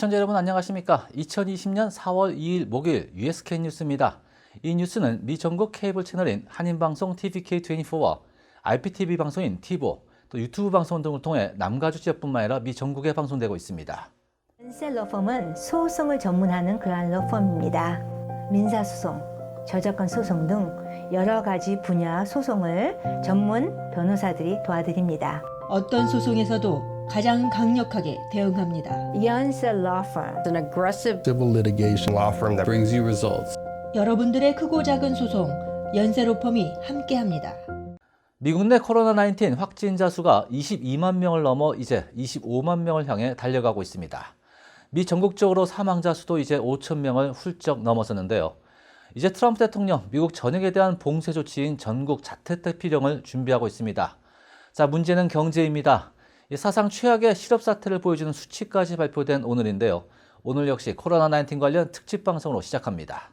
시청자 여러분 안녕하십니까? 2020년 4월 2일 목요일 USK 뉴스입니다. 이 뉴스는 미 전국 케이블 채널인 한인방송 TVK24와 IPTV 방송인 티보, 또 유튜브 방송 등을 통해 남가주 지역뿐만 아니라 미 전국에 방송되고 있습니다. 셀 러펌은 소송을 전문하는 그러한 러펌입니다. 민사소송, 저작권 소송 등 여러 가지 분야 소송을 전문 변호사들이 도와드립니다. 어떤 소송에서도 가장 강력하게 대응합니다. 연셀 러펌 an aggressive civil litigation law firm that brings you results. 여러분들의 크고 작은 소송 연세로펌이 함께합니다. 미국 내 코로나19 확진자 수가 22만 명을 넘어 이제 25만 명을 향해 달려가고 있습니다. 미 전국적으로 사망자 수도 이제 5천 명을 훌쩍 넘어섰는데요. 이제 트럼프 대통령 미국 전역에 대한 봉쇄 조치인 전국 자택 대피령을 준비하고 있습니다. 자, 문제는 경제입니다. 이 사상 최악의 실업 사태를 보여주는 수치까지 발표된 오늘인데요. 오늘 역시 코로나19 관련 특집 방송으로 시작합니다.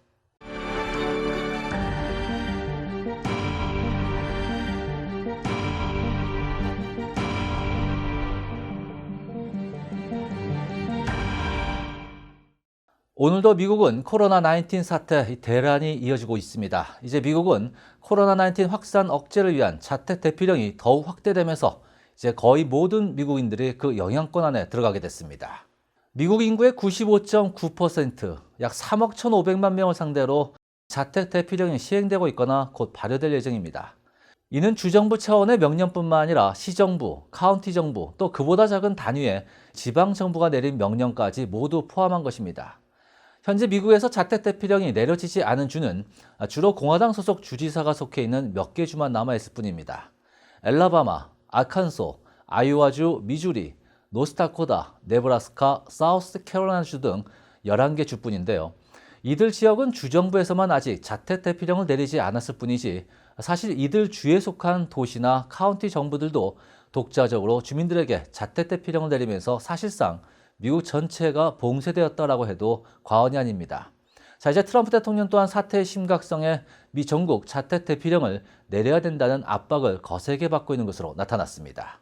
오늘도 미국은 코로나19 사태 대란이 이어지고 있습니다. 이제 미국은 코로나19 확산 억제를 위한 자택 대피령이 더욱 확대되면서 이제 거의 모든 미국인들이 그 영향권 안에 들어가게 됐습니다. 미국 인구의 95.9%, 약 3억 1,500만 명을 상대로 자택 대피령이 시행되고 있거나 곧 발효될 예정입니다. 이는 주정부 차원의 명령뿐만 아니라 시정부, 카운티 정부, 또 그보다 작은 단위의 지방 정부가 내린 명령까지 모두 포함한 것입니다. 현재 미국에서 자택 대피령이 내려지지 않은 주는 주로 공화당 소속 주지사가 속해 있는 몇 개 주만 남아 있을 뿐입니다. 엘라바마, 아칸소, 아이오와주, 미주리, 노스다코다, 네브라스카, 사우스캐롤라이나주 등 11개 주뿐인데요. 이들 지역은 주정부에서만 아직 자택 대피령을 내리지 않았을 뿐이지 사실 이들 주에 속한 도시나 카운티 정부들도 독자적으로 주민들에게 자택 대피령을 내리면서 사실상 미국 전체가 봉쇄되었다라고 해도 과언이 아닙니다. 자, 이제 트럼프 대통령 또한 사태의 심각성에 미 전국 자택 대피령을 내려야 된다는 압박을 거세게 받고 있는 것으로 나타났습니다.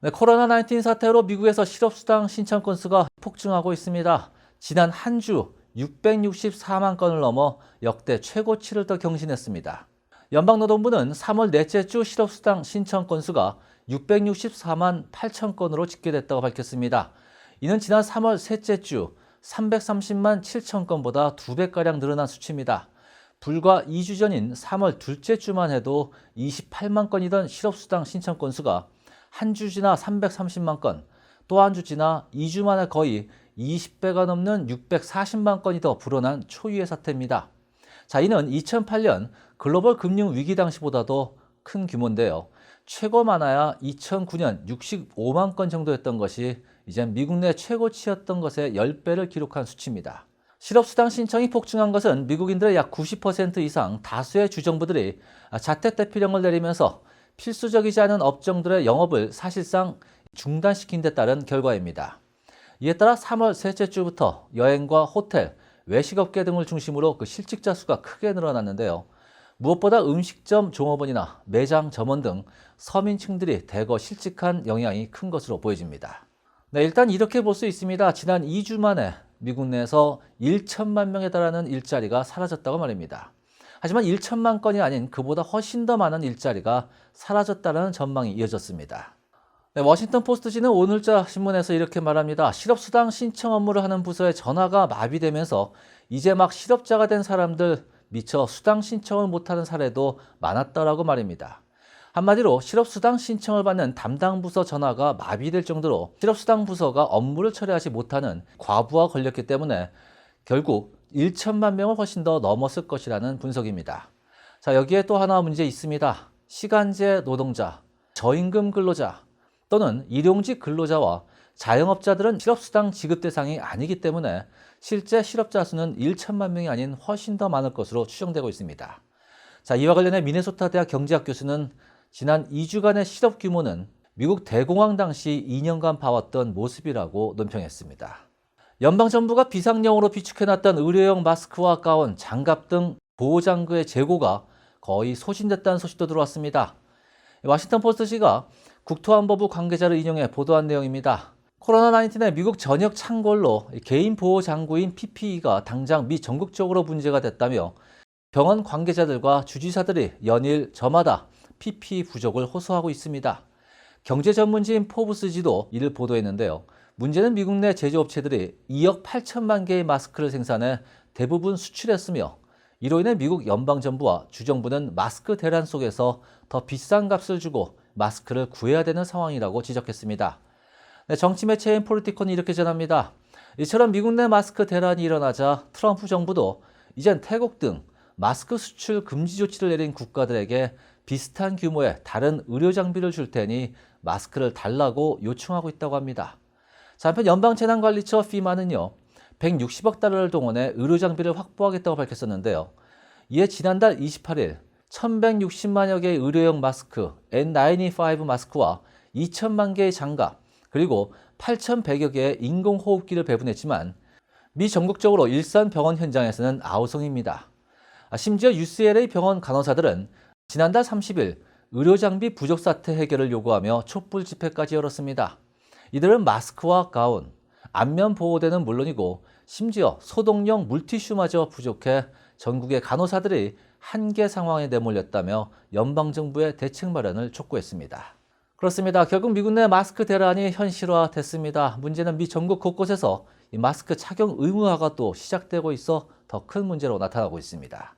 네, 코로나19 사태로 미국에서 실업수당 신청 건수가 폭증하고 있습니다. 지난 한 주 664만 건을 넘어 역대 최고치를 더 경신했습니다. 연방노동부는 3월 넷째 주 실업수당 신청 건수가 664만 8천 건으로 집계됐다고 밝혔습니다. 이는 지난 3월 셋째 주 330만 7천 건보다 두 배가량 늘어난 수치입니다. 불과 2주 전인 3월 둘째 주만 해도 28만 건이던 실업수당 신청 건수가 한 주 지나 330만 건, 또 한 주 지나 2주 만에 거의 20배가 넘는 640만 건이 더 불어난 초유의 사태입니다. 자, 이는 2008년 글로벌 금융 위기 당시보다도 큰 규모인데요. 최고 많아야 2009년 65만 건 정도였던 것이 이젠 미국 내 최고치였던 것의 10배를 기록한 수치입니다. 실업수당 신청이 폭증한 것은 미국인들의 약 90% 이상 다수의 주정부들이 자택 대피령을 내리면서 필수적이지 않은 업종들의 영업을 사실상 중단시킨 데 따른 결과입니다. 이에 따라 3월 셋째 주부터 여행과 호텔, 외식업계 등을 중심으로 그 실직자 수가 크게 늘어났는데요. 무엇보다 음식점 종업원이나 매장 점원 등 서민층들이 대거 실직한 영향이 큰 것으로 보여집니다. 네, 일단 이렇게 볼 수 있습니다. 지난 2주 만에 미국 내에서 1천만 명에 달하는 일자리가 사라졌다고 말입니다. 하지만 1천만 건이 아닌 그보다 훨씬 더 많은 일자리가 사라졌다는 전망이 이어졌습니다. 네, 워싱턴 포스트지는 오늘자 신문에서 이렇게 말합니다. 실업수당 신청 업무를 하는 부서의 전화가 마비되면서 이제 막 실업자가 된 사람들 미처 수당 신청을 못하는 사례도 많았다라고 말입니다. 한마디로 실업수당 신청을 받는 담당 부서 전화가 마비될 정도로 실업수당 부서가 업무를 처리하지 못하는 과부하 걸렸기 때문에 결국 1천만 명을 훨씬 더 넘었을 것이라는 분석입니다. 자, 여기에 또 하나 문제 있습니다. 시간제 노동자, 저임금 근로자 또는 일용직 근로자와 자영업자들은 실업수당 지급 대상이 아니기 때문에 실제 실업자 수는 1천만 명이 아닌 훨씬 더 많을 것으로 추정되고 있습니다. 자, 이와 관련해 미네소타 대학 경제학 교수는 지난 2주간의 실업 규모는 미국 대공황 당시 2년간 봐왔던 모습이라고 논평했습니다. 연방정부가 비상용으로 비축해놨던 의료용 마스크와 가운, 장갑 등 보호장구의 재고가 거의 소진됐다는 소식도 들어왔습니다. 워싱턴 포스트지가 국토안보부 관계자를 인용해 보도한 내용입니다. 코로나19의 미국 전역 창궐로 개인 보호 장구인 PPE가 당장 미 전국적으로 문제가 됐다며 병원 관계자들과 주지사들이 연일 저마다 PPE 부족을 호소하고 있습니다. 경제 전문지인 포브스지도 이를 보도했는데요. 문제는 미국 내 제조업체들이 2억 8천만 개의 마스크를 생산해 대부분 수출했으며 이로 인해 미국 연방정부와 주정부는 마스크 대란 속에서 더 비싼 값을 주고 마스크를 구해야 되는 상황이라고 지적했습니다. 네, 정치 매체인 폴리티콘이 이렇게 전합니다. 이처럼 미국 내 마스크 대란이 일어나자 트럼프 정부도 이젠 태국 등 마스크 수출 금지 조치를 내린 국가들에게 비슷한 규모의 다른 의료 장비를 줄 테니 마스크를 달라고 요청하고 있다고 합니다. 자, 한편 연방재난관리처 피마는요, 160억 달러를 동원해 의료 장비를 확보하겠다고 밝혔었는데요. 이에 지난달 28일 1160만여 개의 의료용 마스크 N95 마스크와 2천만 개의 장갑 그리고 8,100여 개의 인공호흡기를 배분했지만 미 전국적으로 일선 병원 현장에서는 아우성입니다. 아, 심지어 UCLA 병원 간호사들은 지난달 30일 의료 장비 부족 사태 해결을 요구하며 촛불 집회까지 열었습니다. 이들은 마스크와 가운, 안면 보호대는 물론이고 심지어 소독용 물티슈마저 부족해 전국의 간호사들이 한계 상황에 내몰렸다며 연방정부의 대책 마련을 촉구했습니다. 그렇습니다. 결국 미국 내 마스크 대란이 현실화됐습니다. 문제는 미 전국 곳곳에서 이 마스크 착용 의무화가 또 시작되고 있어 더 큰 문제로 나타나고 있습니다.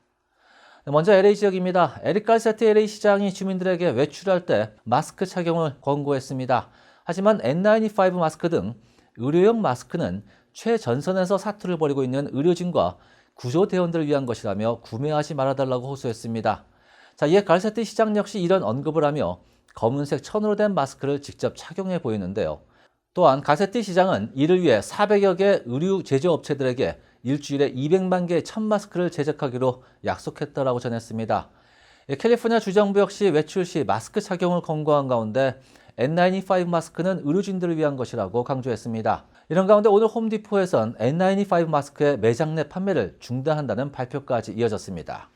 네, 먼저 LA 지역입니다. 에릭 갈세트 LA 시장이 주민들에게 외출할 때 마스크 착용을 권고했습니다. 하지만 N95 마스크 등 의료용 마스크는 최전선에서 사투를 벌이고 있는 의료진과 구조대원들을 위한 것이라며 구매하지 말아달라고 호소했습니다. 자, 이에 갈세트 시장 역시 이런 언급을 하며 검은색 천으로 된 마스크를 직접 착용해 보이는데요. 또한 가세티 시장은 이를 위해 400여 개 의류 제조업체들에게 일주일에 200만 개의 천 마스크를 제작하기로 약속했다라고 전했습니다. 예, 캘리포니아 주정부 역시 외출 시 마스크 착용을 권고한 가운데 N95 마스크는 의료진들을 위한 것이라고 강조했습니다. 이런 가운데 오늘 홈디포에선 N95 마스크의 매장 내 판매를 중단한다는 발표까지 이어졌습니다.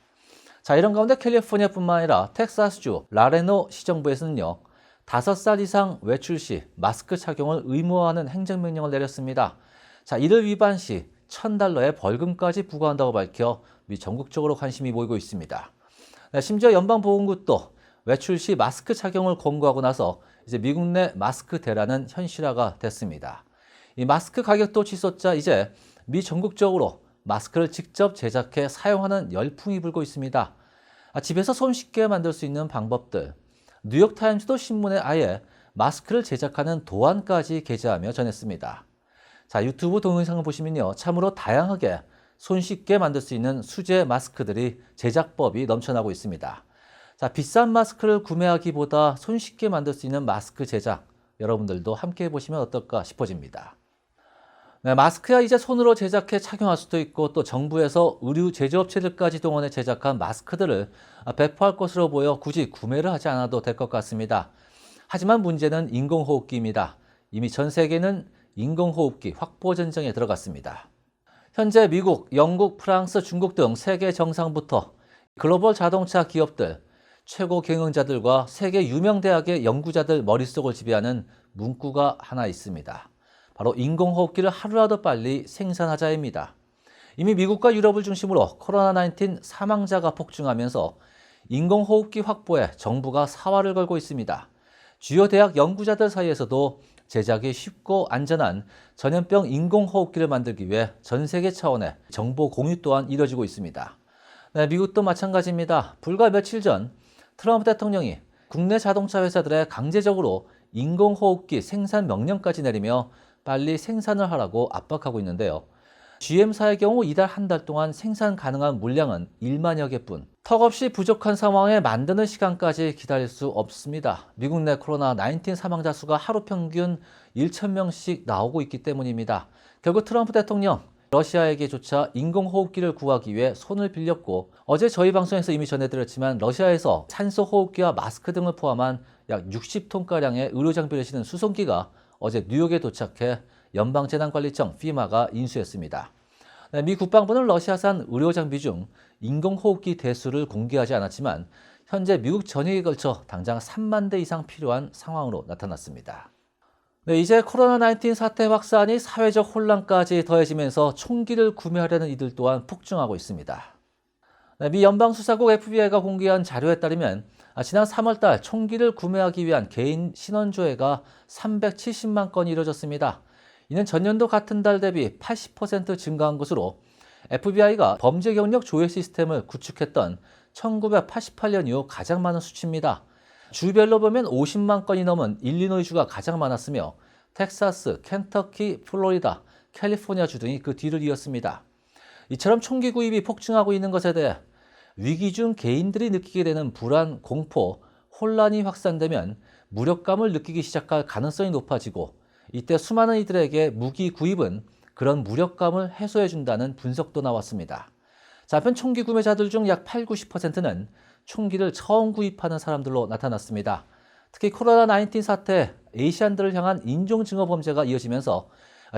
자, 이런 가운데 캘리포니아뿐만 아니라 텍사스주 라레노 시정부에서는요. 5살 이상 외출 시 마스크 착용을 의무화하는 행정명령을 내렸습니다. 자, 이를 위반 시 1000달러의 벌금까지 부과한다고 밝혀 미 전국적으로 관심이 모이고 있습니다. 네, 심지어 연방보건국도 외출 시 마스크 착용을 권고하고 나서 이제 미국 내 마스크 대란은 현실화가 됐습니다. 이 마스크 가격도 치솟자 이제 미 전국적으로 마스크를 직접 제작해 사용하는 열풍이 불고 있습니다. 아, 집에서 손쉽게 만들 수 있는 방법들. 뉴욕타임즈도 신문에 아예 마스크를 제작하는 도안까지 게재하며 전했습니다. 자, 유튜브 동영상을 보시면요. 참으로 다양하게 손쉽게 만들 수 있는 수제 마스크들이 제작법이 넘쳐나고 있습니다. 자, 비싼 마스크를 구매하기보다 손쉽게 만들 수 있는 마스크 제작 여러분들도 함께 해보시면 어떨까 싶어집니다. 네, 마스크야 이제 손으로 제작해 착용할 수도 있고 또 정부에서 의류 제조업체들까지 동원해 제작한 마스크들을 배포할 것으로 보여 굳이 구매를 하지 않아도 될 것 같습니다. 하지만 문제는 인공호흡기입니다. 이미 전 세계는 인공호흡기 확보 전쟁에 들어갔습니다. 현재 미국, 영국, 프랑스, 중국 등 세계 정상부터 글로벌 자동차 기업들, 최고 경영자들과 세계 유명 대학의 연구자들 머릿속을 지배하는 문구가 하나 있습니다. 바로 인공호흡기를 하루라도 빨리 생산하자입니다. 이미 미국과 유럽을 중심으로 코로나19 사망자가 폭증하면서 인공호흡기 확보에 정부가 사활을 걸고 있습니다. 주요 대학 연구자들 사이에서도 제작이 쉽고 안전한 전염병 인공호흡기를 만들기 위해 전 세계 차원의 정보 공유 또한 이뤄지고 있습니다. 네, 미국도 마찬가지입니다. 불과 며칠 전 트럼프 대통령이 국내 자동차 회사들의 강제적으로 인공호흡기 생산 명령까지 내리며 빨리 생산을 하라고 압박하고 있는데요. GM사의 경우 이달 한 달 동안 생산 가능한 물량은 1만여 개뿐. 턱없이 부족한 상황에 만드는 시간까지 기다릴 수 없습니다. 미국 내 코로나19 사망자 수가 하루 평균 1,000명씩 나오고 있기 때문입니다. 결국 트럼프 대통령 러시아에게조차 인공호흡기를 구하기 위해 손을 빌렸고 어제 저희 방송에서 이미 전해드렸지만 러시아에서 산소호흡기와 마스크 등을 포함한 약 60톤가량의 의료장비를 실은 수송기가 어제 뉴욕에 도착해 연방재난관리청 FEMA가 인수했습니다. 네, 미 국방부는 러시아산 의료장비 중 인공호흡기 대수를 공개하지 않았지만 현재 미국 전역에 걸쳐 당장 3만 대 이상 필요한 상황으로 나타났습니다. 네, 이제 코로나19 사태 확산이 사회적 혼란까지 더해지면서 총기를 구매하려는 이들 또한 폭증하고 있습니다. 네, 미 연방수사국 FBI가 공개한 자료에 따르면 아, 지난 3월달 총기를 구매하기 위한 개인 신원 조회가 370만 건이 이뤄졌습니다. 이는 전년도 같은 달 대비 80% 증가한 것으로 FBI가 범죄 경력 조회 시스템을 구축했던 1988년 이후 가장 많은 수치입니다. 주별로 보면 50만 건이 넘은 일리노이주가 가장 많았으며 텍사스, 켄터키, 플로리다, 캘리포니아 주 등이 그 뒤를 이었습니다. 이처럼 총기 구입이 폭증하고 있는 것에 대해 위기 중 개인들이 느끼게 되는 불안, 공포, 혼란이 확산되면 무력감을 느끼기 시작할 가능성이 높아지고 이때 수많은 이들에게 무기 구입은 그런 무력감을 해소해 준다는 분석도 나왔습니다. 자, 한편 총기 구매자들 중 약 8, 90%는 총기를 처음 구입하는 사람들로 나타났습니다. 특히 코로나19 사태, 에이시안들을 향한 인종증오 범죄가 이어지면서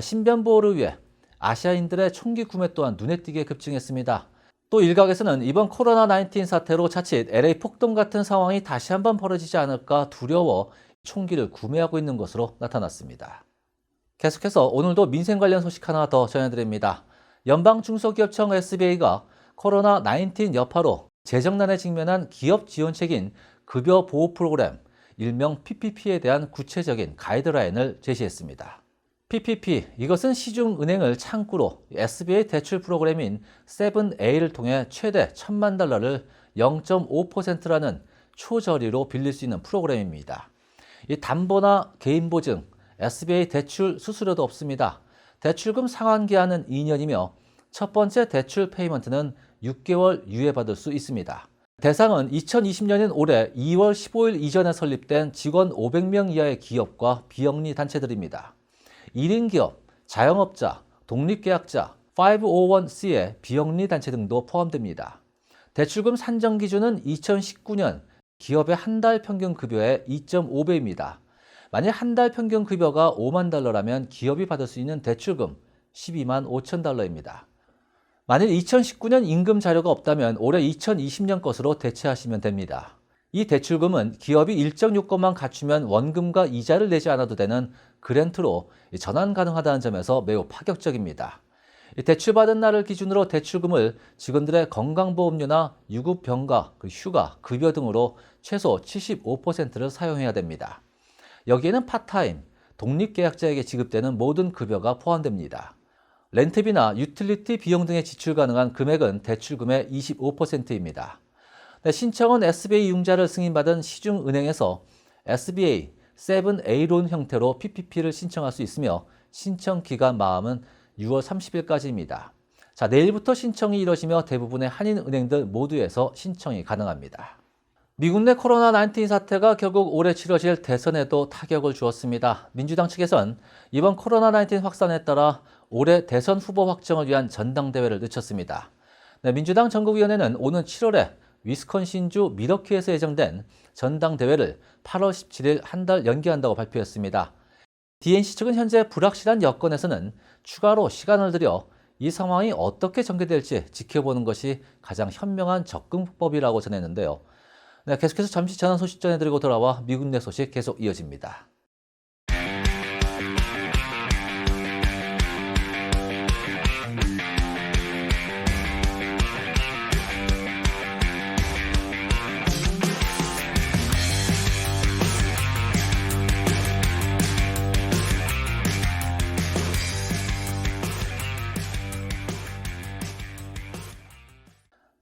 신변 보호를 위해 아시아인들의 총기 구매 또한 눈에 띄게 급증했습니다. 또 일각에서는 이번 코로나19 사태로 자칫 LA 폭동 같은 상황이 다시 한번 벌어지지 않을까 두려워 총기를 구매하고 있는 것으로 나타났습니다. 계속해서 오늘도 민생 관련 소식 하나 더 전해드립니다. 연방중소기업청 SBA가 코로나19 여파로 재정난에 직면한 기업 지원책인 급여 보호 프로그램, 일명 PPP에 대한 구체적인 가이드라인을 제시했습니다. PPP, 이것은 시중은행을 창구로 SBA 대출 프로그램인 7A를 통해 최대 1천만 달러를 0.5%라는 초저리로 빌릴 수 있는 프로그램입니다. 이 담보나 개인 보증, SBA 대출 수수료도 없습니다. 대출금 상환 기한은 2년이며 첫 번째 대출 페이먼트는 6개월 유예받을 수 있습니다. 대상은 2020년인 올해 2월 15일 이전에 설립된 직원 500명 이하의 기업과 비영리 단체들입니다. 1인 기업, 자영업자, 독립계약자, 501c의 비영리 단체 등도 포함됩니다. 대출금 산정 기준은 2019년 기업의 한 달 평균 급여의 2.5배입니다. 만약 한 달 평균 급여가 5만 달러라면 기업이 받을 수 있는 대출금 12만 5천 달러입니다. 만일 2019년 임금 자료가 없다면 올해 2020년 것으로 대체하시면 됩니다. 이 대출금은 기업이 일정 요건만 갖추면 원금과 이자를 내지 않아도 되는 그랜트로 전환 가능하다는 점에서 매우 파격적입니다. 대출받은 날을 기준으로 대출금을 직원들의 건강보험료나 유급병가, 그 휴가, 급여 등으로 최소 75%를 사용해야 됩니다. 여기에는 파타임, 독립계약자에게 지급되는 모든 급여가 포함됩니다. 렌트비나 유틸리티 비용 등의 지출 가능한 금액은 대출금의 25%입니다. 네, 신청은 SBA 융자를 승인받은 시중은행에서 SBA 7A론 형태로 PPP를 신청할 수 있으며 신청 기간 마감은 6월 30일까지입니다. 자, 내일부터 신청이 이뤄지며 대부분의 한인은행 들 모두에서 신청이 가능합니다. 미국 내 코로나19 사태가 결국 올해 치러질 대선에도 타격을 주었습니다. 민주당 측에선 이번 코로나19 확산에 따라 올해 대선 후보 확정을 위한 전당대회를 늦췄습니다. 네, 민주당 전국위원회는 오는 7월에 위스콘신주 미러키에서 예정된 전당대회를 8월 17일 한 달 연기한다고 발표했습니다. DNC 측은 현재 불확실한 여건에서는 추가로 시간을 들여 이 상황이 어떻게 전개될지 지켜보는 것이 가장 현명한 접근법이라고 전했는데요. 네, 계속해서 잠시 전환 소식 전해드리고 돌아와 미국 내 소식 계속 이어집니다.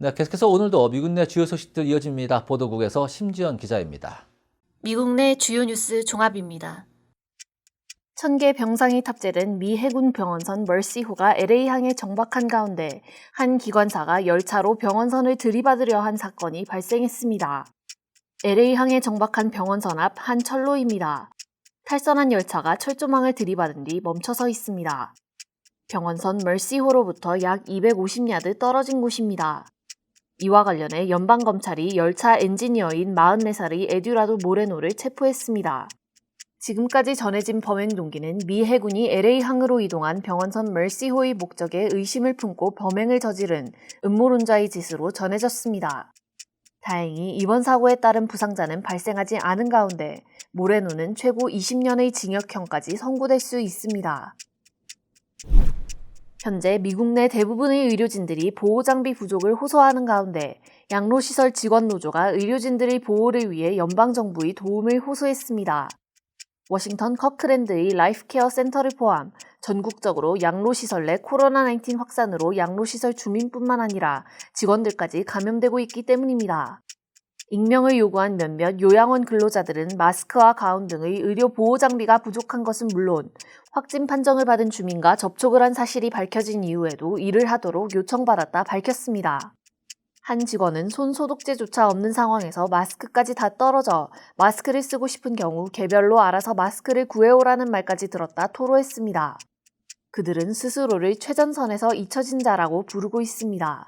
네, 계속해서 오늘도 미국 내 주요 소식들 이어집니다. 보도국에서 심지연 기자입니다. 미국 내 주요 뉴스 종합입니다. 천개 병상이 탑재된 미 해군 병원선 멀시호가 LA항에 정박한 가운데 한 기관사가 열차로 병원선을 들이받으려 한 사건이 발생했습니다. LA항에 정박한 병원선 앞 한 철로입니다. 탈선한 열차가 철조망을 들이받은 뒤 멈춰서 있습니다. 병원선 멀시호로부터 약 250야드 떨어진 곳입니다. 이와 관련해 연방검찰이 열차 엔지니어인 44살의 에듀라도 모레노를 체포했습니다. 지금까지 전해진 범행 동기는 미 해군이 LA항으로 이동한 병원선 멀시호의 목적에 의심을 품고 범행을 저지른 음모론자의 짓으로 전해졌습니다. 다행히 이번 사고에 따른 부상자는 발생하지 않은 가운데 모레노는 최고 20년의 징역형까지 선고될 수 있습니다. 현재 미국 내 대부분의 의료진들이 보호 장비 부족을 호소하는 가운데 양로시설 직원 노조가 의료진들의 보호를 위해 연방 정부의 도움을 호소했습니다. 워싱턴 커크랜드의 라이프케어 센터를 포함 전국적으로 양로시설 내 코로나19 확산으로 양로시설 주민뿐만 아니라 직원들까지 감염되고 있기 때문입니다. 익명을 요구한 몇몇 요양원 근로자들은 마스크와 가운 등의 의료 보호 장비가 부족한 것은 물론 확진 판정을 받은 주민과 접촉을 한 사실이 밝혀진 이후에도 일을 하도록 요청받았다 밝혔습니다. 한 직원은 손 소독제조차 없는 상황에서 마스크까지 다 떨어져 마스크를 쓰고 싶은 경우 개별로 알아서 마스크를 구해오라는 말까지 들었다 토로했습니다. 그들은 스스로를 최전선에서 잊혀진 자라고 부르고 있습니다.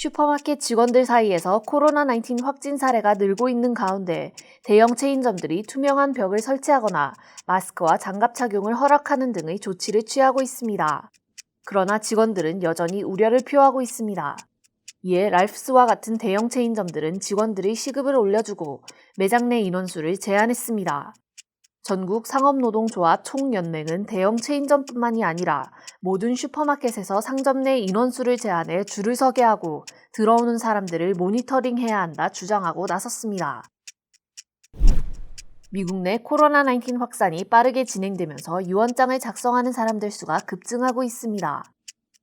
슈퍼마켓 직원들 사이에서 코로나19 확진 사례가 늘고 있는 가운데 대형 체인점들이 투명한 벽을 설치하거나 마스크와 장갑 착용을 허락하는 등의 조치를 취하고 있습니다. 그러나 직원들은 여전히 우려를 표하고 있습니다. 이에 랄프스와 같은 대형 체인점들은 직원들의 시급을 올려주고 매장 내 인원수를 제한했습니다. 전국 상업노동조합 총연맹은 대형 체인점뿐만이 아니라 모든 슈퍼마켓에서 상점 내 인원수를 제한해 줄을 서게 하고 들어오는 사람들을 모니터링해야 한다 주장하고 나섰습니다. 미국 내 코로나19 확산이 빠르게 진행되면서 유언장을 작성하는 사람들 수가 급증하고 있습니다.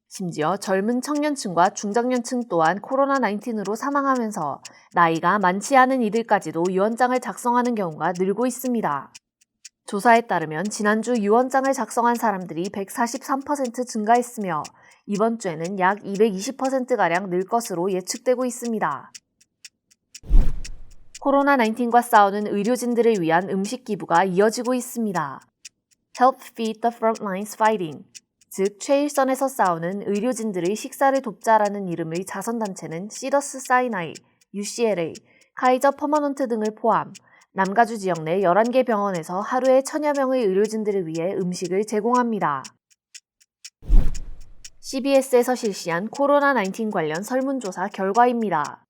심지어 젊은 청년층과 중장년층 또한 코로나19으로 사망하면서 나이가 많지 않은 이들까지도 유언장을 작성하는 경우가 늘고 있습니다. 조사에 따르면 지난주 유언장을 작성한 사람들이 143% 증가했으며 이번 주에는 약 220%가량 늘 것으로 예측되고 있습니다. 코로나19과 싸우는 의료진들을 위한 음식 기부가 이어지고 있습니다. Help Feed the Frontlines Fighting, 즉 최일선에서 싸우는 의료진들의 식사를 돕자라는 이름의 자선단체는 시더스 사이나이, UCLA, 카이저 퍼머넌트 등을 포함 남가주 지역 내 11개 병원에서 하루에 천여 명의 의료진들을 위해 음식을 제공합니다. CBS에서 실시한 코로나19 관련 설문조사 결과입니다.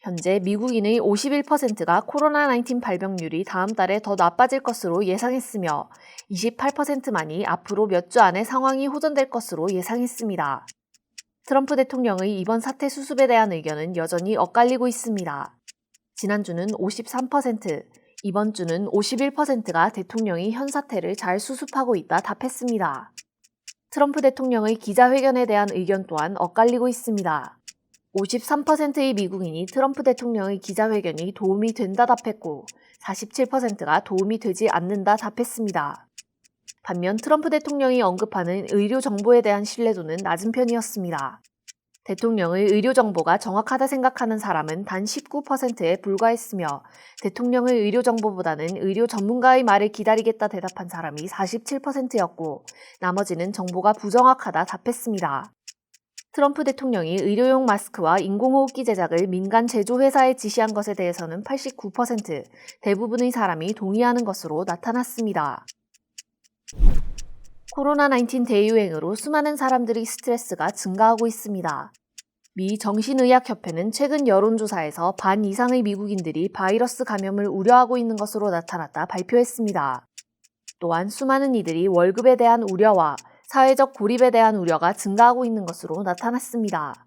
현재 미국인의 51%가 코로나19 발병률이 다음 달에 더 나빠질 것으로 예상했으며 28%만이 앞으로 몇 주 안에 상황이 호전될 것으로 예상했습니다. 트럼프 대통령의 이번 사태 수습에 대한 의견은 여전히 엇갈리고 있습니다. 지난주는 53%, 이번 주는 51%가 대통령이 현 사태를 잘 수습하고 있다 답했습니다. 트럼프 대통령의 기자회견에 대한 의견 또한 엇갈리고 있습니다. 53%의 미국인이 트럼프 대통령의 기자회견이 도움이 된다 답했고 47%가 도움이 되지 않는다 답했습니다. 반면 트럼프 대통령이 언급하는 의료 정보에 대한 신뢰도는 낮은 편이었습니다. 대통령의 의료 정보가 정확하다 생각하는 사람은 단 19%에 불과했으며 대통령의 의료 정보보다는 의료 전문가의 말을 기다리겠다 대답한 사람이 47%였고 나머지는 정보가 부정확하다 답했습니다. 트럼프 대통령이 의료용 마스크와 인공호흡기 제작을 민간 제조회사에 지시한 것에 대해서는 89%, 대부분의 사람이 동의하는 것으로 나타났습니다. 코로나19 대유행으로 수많은 사람들의 스트레스가 증가하고 있습니다. 미 정신의학협회는 최근 여론조사에서 반 이상의 미국인들이 바이러스 감염을 우려하고 있는 것으로 나타났다 발표했습니다. 또한 수많은 이들이 월급에 대한 우려와 사회적 고립에 대한 우려가 증가하고 있는 것으로 나타났습니다.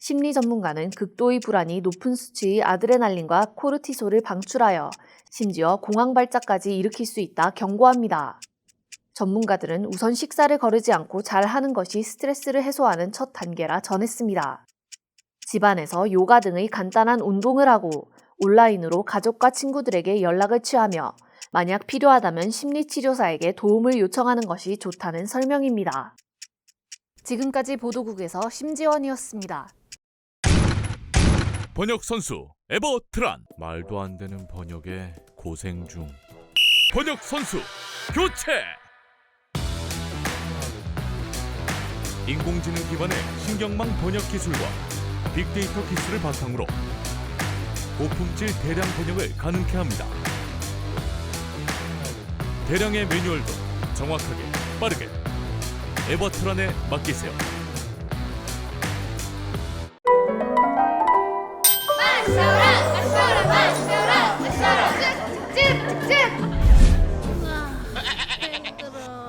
심리 전문가는 극도의 불안이 높은 수치의 아드레날린과 코르티솔을 방출하여 심지어 공황 발작까지 일으킬 수 있다 경고합니다. 전문가들은 우선 식사를 거르지 않고 잘 하는 것이 스트레스를 해소하는 첫 단계라 전했습니다. 집안에서 요가 등의 간단한 운동을 하고 온라인으로 가족과 친구들에게 연락을 취하며 만약 필요하다면 심리치료사에게 도움을 요청하는 것이 좋다는 설명입니다. 지금까지 보도국에서 심지원이었습니다. 번역 선수 에버트란 말도 안 되는 번역에 고생 중 번역 선수 교체 인공지능 기반의 신경망 번역 기술과 빅데이터 기술을 바탕으로 고품질 대량 번역을 가능케 합니다. 대량의 매뉴얼도 정확하게 빠르게 에버트란에 맡기세요.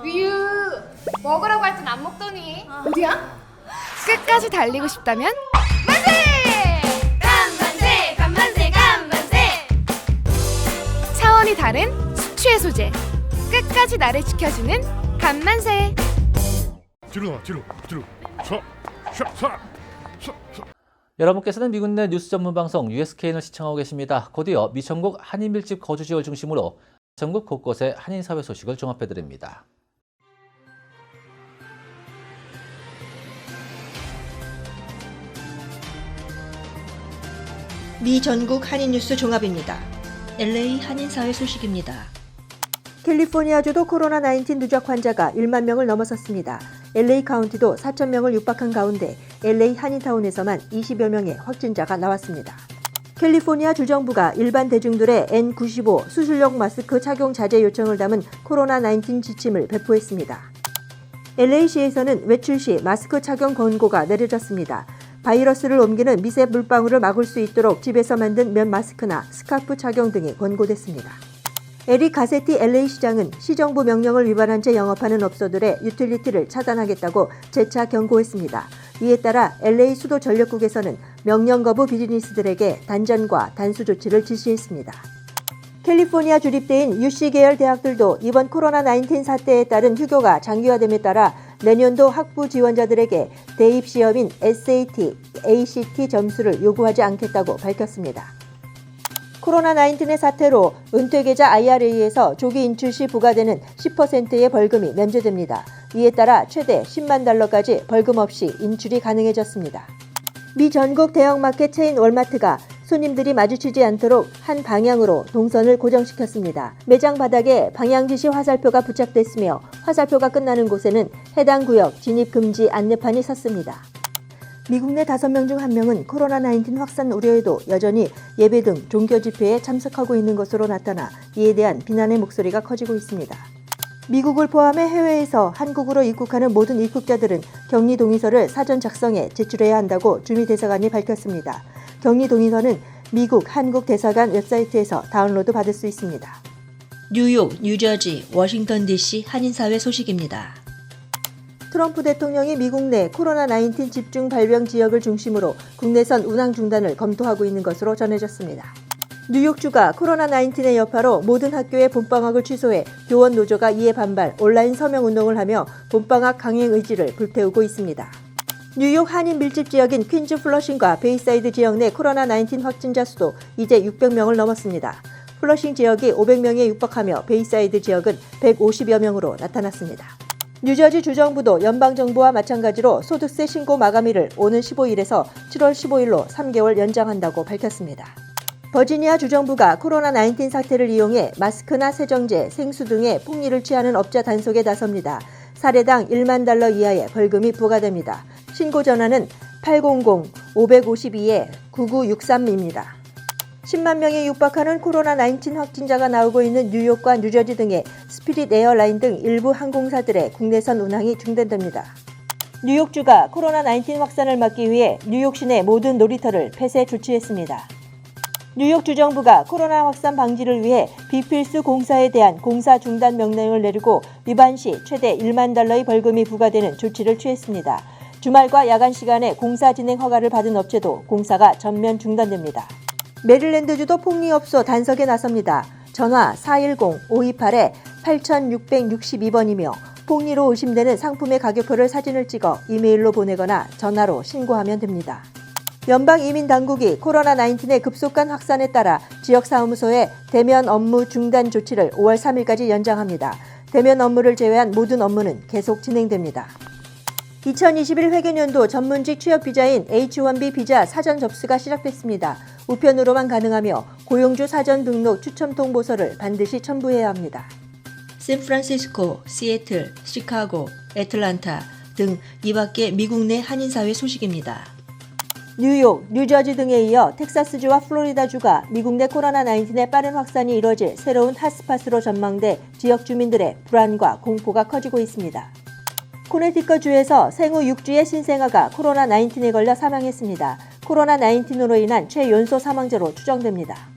우유 먹으라고 할 땐 안 먹더니 어디야? 끝까지 달리고 싶다면 차원이 다른 수치의 소재. 끝까지 나를 지켜주는 간만세. 뒤로 나 뒤로 뒤로 서, 서, 서, 서, 서. 여러분께서는 미국 내 뉴스 전문 방송 USKN을 시청하고 계십니다. 곧이어 미천국 한인 밀집 거주 지역을 중심으로 전국 곳곳의 한인 사회 소식을 종합해 드립니다. 미 전국 한인 뉴스 종합입니다. LA 한인 사회 소식입니다. 캘리포니아주도 코로나19 누적 환자가 1만 명을 넘어섰습니다. LA 카운티도 4천 명을 육박한 가운데 LA 한인타운에서만 20여 명의 확진자가 나왔습니다. 캘리포니아 주정부가 일반 대중들의 N95 수술용 마스크 착용 자제 요청을 담은 코로나19 지침을 배포했습니다. LA시에서는 외출 시 마스크 착용 권고가 내려졌습니다. 바이러스를 옮기는 미세 물방울을 막을 수 있도록 집에서 만든 면 마스크나 스카프 착용 등이 권고됐습니다. 에릭 가세티 LA 시장은 시정부 명령을 위반한 채 영업하는 업소들의 유틸리티를 차단하겠다고 재차 경고했습니다. 이에 따라 LA 수도 전력국에서는 명령 거부 비즈니스들에게 단전과 단수 조치를 지시했습니다. 캘리포니아 주립대인 UC 계열 대학들도 이번 코로나19 사태에 따른 휴교가 장기화됨에 따라 내년도 학부 지원자들에게 대입 시험인 SAT, ACT 점수를 요구하지 않겠다고 밝혔습니다. 코로나19의 사태로 은퇴계좌 IRA에서 조기 인출 시 부과되는 10%의 벌금이 면제됩니다. 이에 따라 최대 10만 달러까지 벌금 없이 인출이 가능해졌습니다. 미 전국 대형마켓 체인 월마트가 손님들이 마주치지 않도록 한 방향으로 동선을 고정시켰습니다. 매장 바닥에 방향 지시 화살표가 부착됐으며 화살표가 끝나는 곳에는 해당 구역 진입 금지 안내판이 섰습니다. 미국 내 5명 중 1명은 코로나19 확산 우려에도 여전히 예배 등 종교 집회에 참석하고 있는 것으로 나타나 이에 대한 비난의 목소리가 커지고 있습니다. 미국을 포함해 해외에서 한국으로 입국하는 모든 입국자들은 격리 동의서를 사전 작성해 제출해야 한다고 주미 대사관이 밝혔습니다. 격리 동의서는 미국 한국 대사관 웹사이트에서 다운로드 받을 수 있습니다. 뉴욕, 뉴저지, 워싱턴 DC 한인 사회 소식입니다. 트럼프 대통령이 미국 내 코로나19 집중 발병 지역을 중심으로 국내선 운항 중단을 검토하고 있는 것으로 전해졌습니다. 뉴욕주가 코로나19의 여파로 모든 학교의 봄방학을 취소해 교원 노조가 이에 반발 온라인 서명 운동을 하며 봄방학 강행 의지를 불태우고 있습니다. 뉴욕 한인 밀집 지역인 퀸즈 플러싱과 베이사이드 지역 내 코로나19 확진자 수도 이제 600명을 넘었습니다. 플러싱 지역이 500명에 육박하며 베이사이드 지역은 150여 명으로 나타났습니다. 뉴저지 주정부도 연방정부와 마찬가지로 소득세 신고 마감일을 오는 15일에서 7월 15일로 3개월 연장한다고 밝혔습니다. 버지니아 주정부가 코로나19 사태를 이용해 마스크나 세정제, 생수 등의 폭리를 취하는 업자 단속에 나섭니다. 사례당 1만 달러 이하의 벌금이 부과됩니다. 신고 전화는 800-552-9963입니다. 10만 명에 육박하는 코로나19 확진자가 나오고 있는 뉴욕과 뉴저지 등의 스피릿 에어라인 등 일부 항공사들의 국내선 운항이 중단됩니다. 뉴욕주가 코로나19 확산을 막기 위해 뉴욕 시내 모든 놀이터를 폐쇄 조치했습니다. 뉴욕 주정부가 코로나 확산 방지를 위해 비필수 공사에 대한 공사 중단 명령을 내리고 위반 시 최대 1만 달러의 벌금이 부과되는 조치를 취했습니다. 주말과 야간 시간에 공사 진행 허가를 받은 업체도 공사가 전면 중단됩니다. 메릴랜드주도 폭리업소 단속에 나섭니다. 전화 410-528-8662번이며 폭리로 의심되는 상품의 가격표를 사진을 찍어 이메일로 보내거나 전화로 신고하면 됩니다. 연방 이민 당국이 코로나19의 급속한 확산에 따라 지역 사무소의 대면 업무 중단 조치를 5월 3일까지 연장합니다. 대면 업무를 제외한 모든 업무는 계속 진행됩니다. 2021 회계년도 전문직 취업 비자인 H1B 비자 사전 접수가 시작됐습니다. 우편으로만 가능하며 고용주 사전 등록 추첨 통보서를 반드시 첨부해야 합니다. 샌프란시스코, 시애틀, 시카고, 애틀란타 등 이밖에 미국 내 한인 사회 소식입니다. 뉴욕, 뉴저지 등에 이어 텍사스주와 플로리다주가 미국 내 코로나19의 빠른 확산이 이뤄질 새로운 핫스팟으로 전망돼 지역 주민들의 불안과 공포가 커지고 있습니다. 코네티컷주에서 생후 6주의 신생아가 코로나19에 걸려 사망했습니다. 코로나19으로 인한 최연소 사망자로 추정됩니다.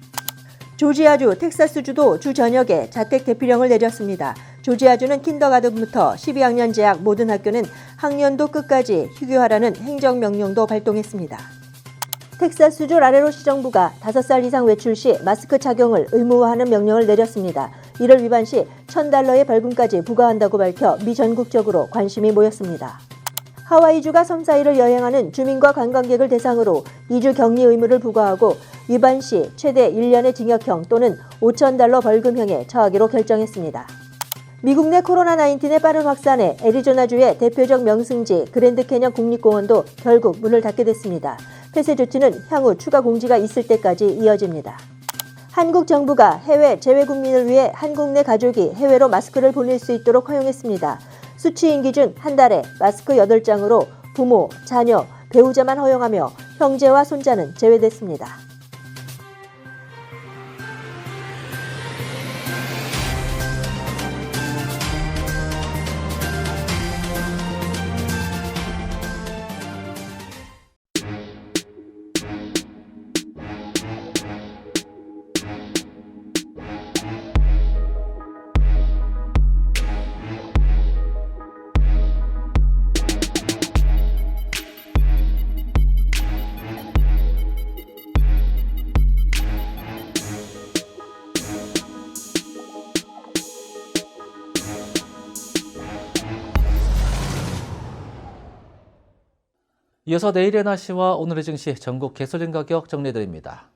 조지아주, 텍사스주도 주 전역에 자택 대피령을 내렸습니다. 조지아주는 킨더가든부터 12학년 재학 모든 학교는 학년도 끝까지 휴교하라는 행정명령도 발동했습니다. 텍사스주 라레로 시 정부가 5살 이상 외출 시 마스크 착용을 의무화하는 명령을 내렸습니다. 이를 위반 시 1000달러의 벌금까지 부과한다고 밝혀 미 전국적으로 관심이 모였습니다. 하와이주가 섬 사이를 여행하는 주민과 관광객을 대상으로 2주 격리 의무를 부과하고 위반 시 최대 1년의 징역형 또는 5천 달러 벌금형에 처하기로 결정했습니다. 미국 내 코로나19의 빠른 확산에 애리조나주의 대표적 명승지 그랜드 캐년 국립공원도 결국 문을 닫게 됐습니다. 폐쇄 조치는 향후 추가 공지가 있을 때까지 이어집니다. 한국 정부가 해외 재외 국민을 위해 한국 내 가족이 해외로 마스크를 보낼 수 있도록 허용했습니다. 수치인 기준 한 달에 마스크 8장으로 부모, 자녀, 배우자만 허용하며 형제와 손자는 제외됐습니다. 이어서 내일의 날씨와 오늘의 증시 전국 개소린 가격 정리해드립니다.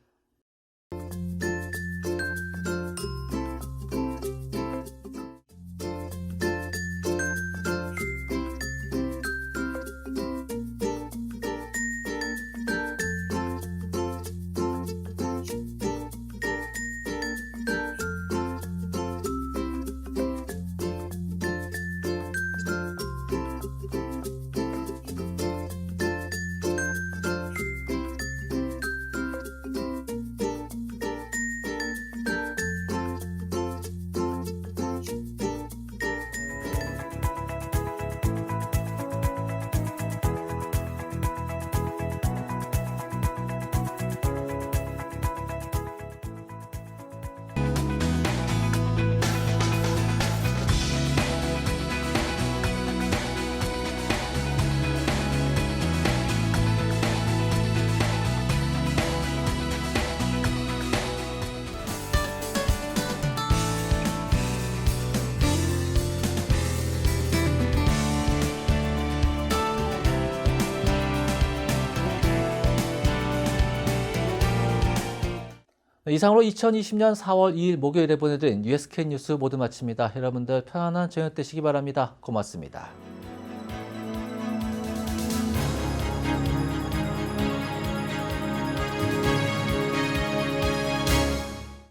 이상으로 2020년 4월 2일 목요일에 보내드린 USK 뉴스 모두 마칩니다. 여러분들 편안한 저녁 되시기 바랍니다. 고맙습니다.